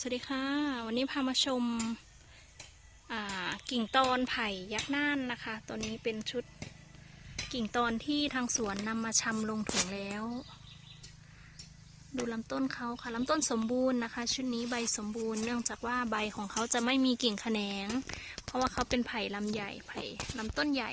สวัสดีค่ะ วันนี้พามาชมากิ่งตอนไผ่ยักษ์น่านนะคะ ตัวนี้เป็นชุดกิ่งตอนที่ทางสวนนำมาชำลงถุงแล้ว ดูลำต้นเขาค่ะลำต้นสมบูรณ์นะคะ ชุดนี้ใบสมบูรณ์เนื่องจากว่าใบของเขาจะไม่มีกิ่งแขนง เพราะว่าเขาเป็นไผ่ลำใหญ่ไผ่ลำต้นใหญ่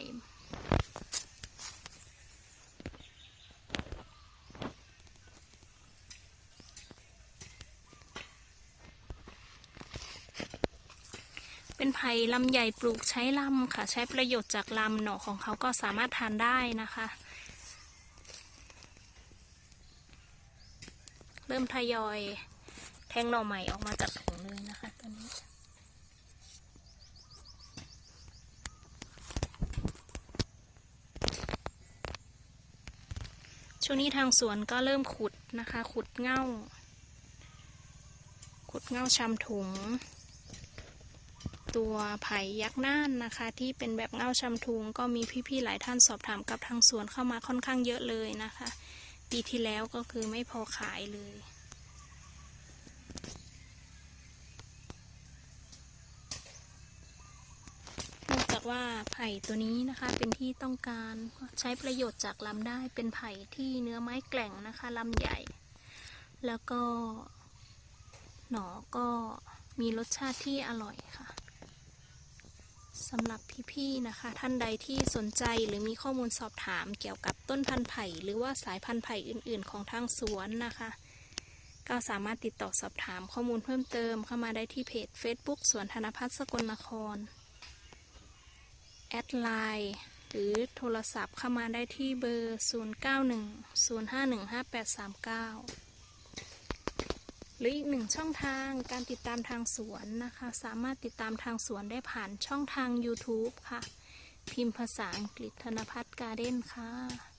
เป็นไผ่ลำใหญ่ปลูกใช้ลำค่ะ ใช้ประโยชน์จากลำหน่อของเขาก็สามารถทานได้นะคะ เริ่มทยอยแทงหน่อใหม่ออกมาจากถุงเลยนะคะตัวนี้ช่วงนี้ทางสวนก็เริ่มขุดนะคะ ขุดเง่า ขุดเง่าชำถุง ตัวไผ่ยักษ์น่านนะคะ ที่เป็นแบบเงาชำทุงก็มีพี่ๆหลายท่านสอบถามกับทางสวนเข้ามาค่อนข้างเยอะเลยนะคะ ปีที่แล้วก็คือไม่พอขายเลยนองจากว่าไผ่ตัวนี้นะคะเป็นที่ต้องการใช้ประโยชน์จากลำได้เป็นไผ่ที่เนื้อไม้แกล่งนะคะลำใหญ่ แล้วก็หนอก็มีรสชาติที่อร่อยค่ะ สำหรับพี่ๆนะคะ ท่านใดที่สนใจหรือมีข้อมูลสอบถามเกี่ยวกับต้นพันธุ์ไผ่หรือว่าสายพันธุ์ไผ่อื่นๆ ของทางสวนนะคะ ก็สามารถติดต่อสอบถามข้อมูลเพิ่มเติมเข้ามาได้ที่เพจ Facebook สวนธนพัฒน์สกลนคร แอดไลน์หรือโทรศัพท์เข้ามาได้ที่เบอร์ 0910515839ห รืออีกหนึ่งช่องทางการติดตามทางสวนนะคะ สามารถติดตามทางสวนได้ผ่านช่องทาง YouTube ค่ะ พิมพ์ภาษาอังกฤษธนพัฒน์การ์เด้นค่ะ